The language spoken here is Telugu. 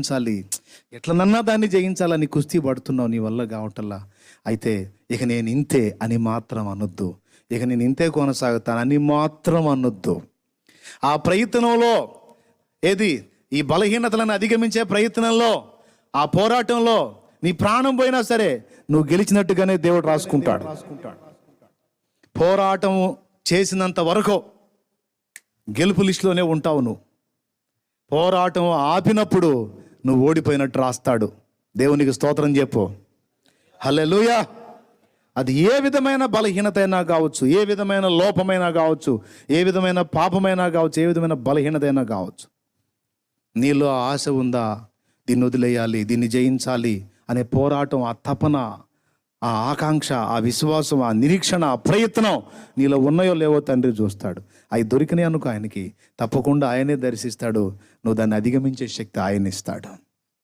జయించాలి. ఎట్లనన్నా దాన్ని జయించాలని కుస్తీ పడుతున్నావు నీ వల్ల కావటల్లా అయితే ఇక నేను ఇంతే అని మాత్రం అనొద్దు. ఇక నేను ఇంతే కొనసాగుతాను అని మాత్రం అనొద్దు. ఆ ప్రయత్నంలో ఏది? ఈ బలహీనతలను అధిగమించే ప్రయత్నంలో ఆ పోరాటంలో నీ ప్రాణం పోయినా సరే నువ్వు గెలిచినట్టుగానే దేవుడు రాసుకుంటాడు. పోరాటం చేసినంత వరకు గెలుపు లిస్టులోనే ఉంటావు నువ్వు. పోరాటం ఆపినప్పుడు నువ్వు ఓడిపోయినట్టు రాస్తాడు. దేవునికి స్తోత్రం చెప్పు. హల్లెలూయా! అది ఏ విధమైన బలహీనత అయినా కావచ్చు ఏ విధమైన లోపమైనా కావచ్చు ఏ విధమైన పాపమైనా కావచ్చు ఏ విధమైన బలహీనత అయినా కావచ్చు. నీలో ఆ ఆశ ఉందా? దీన్ని వదిలేయాలి దీన్ని జయించాలి అనే పోరాటం ఆ తపన ఆ ఆకాంక్ష ఆ విశ్వాసం ఆ నిరీక్షణ ఆ ప్రయత్నం నీలో ఉన్నాయో లేవో తండ్రి చూస్తాడు. అవి దొరికినాయి అనుకో ఆయనకి. తప్పకుండా ఆయనే దర్శిస్తాడు. నువ్వు దాన్ని అధిగమించే శక్తి ఆయన ఇస్తాడు